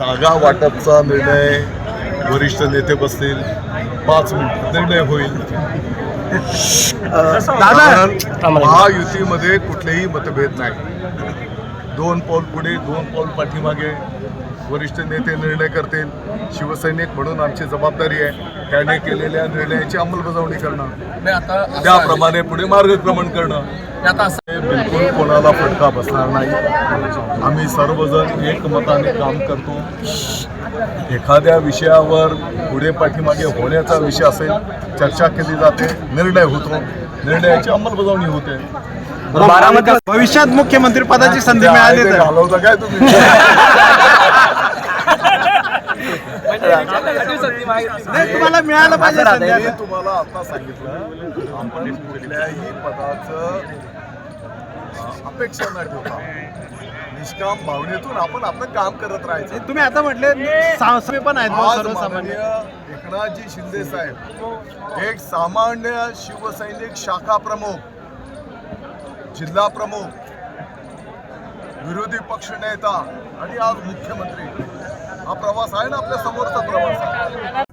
जागा वाटपचा निर्णय वरिष्ठ नेते बसतील. पाच मिनिट निर्णय होईल. कारण महायुतीमध्ये कुठलेही मतभेद नाही. दोन पाऊल पुढे दोन पाऊल पाठीमागे वरिष्ठ नेते निर्णय करतील. शिवसैनिक म्हणून आमची जबाबदारी आहे. त्याने केलेल्या निर्णयाची अंमलबजावणी करणं. त्याप्रमाणे पुढे मार्गक्रमण करणं. असं बिलकुल कोणाला फटका बसणार नाही. आम्ही सर्वजण एकमताने काम करतो. एखाद्या विषयावर पुढे पाठीमागे होण्याचा विषय असेल चर्चा केली जाते निर्णय होतो. निर्णयाची अंमलबजावणी होते. बारामती भविष्यात मुख्यमंत्री पदाची संधी मिळाली घालवता काय तुम्ही? नाही, तुम्हाला मिळालं पाहिजे संधी. तुम्हाला आता सांगितलं आपण कुठल्याही पदाचं अ, अपेक्षा न ठेवता निष्काम भावनेतून आपण आपलं काम करत राहायचं. तुम्ही आता म्हटले साहसी पण आहेत आज सर्वसामान्य. माननीय एकनाथजी शिंदे साहेब एक सामान्य शिवसैनिक शाखा प्रमुख जिल्हा प्रमुख विरोधी पक्ष नेता आणि आज मुख्यमंत्री. हा प्रवास आहे ना आपल्या समोरचा प्रवास. आहे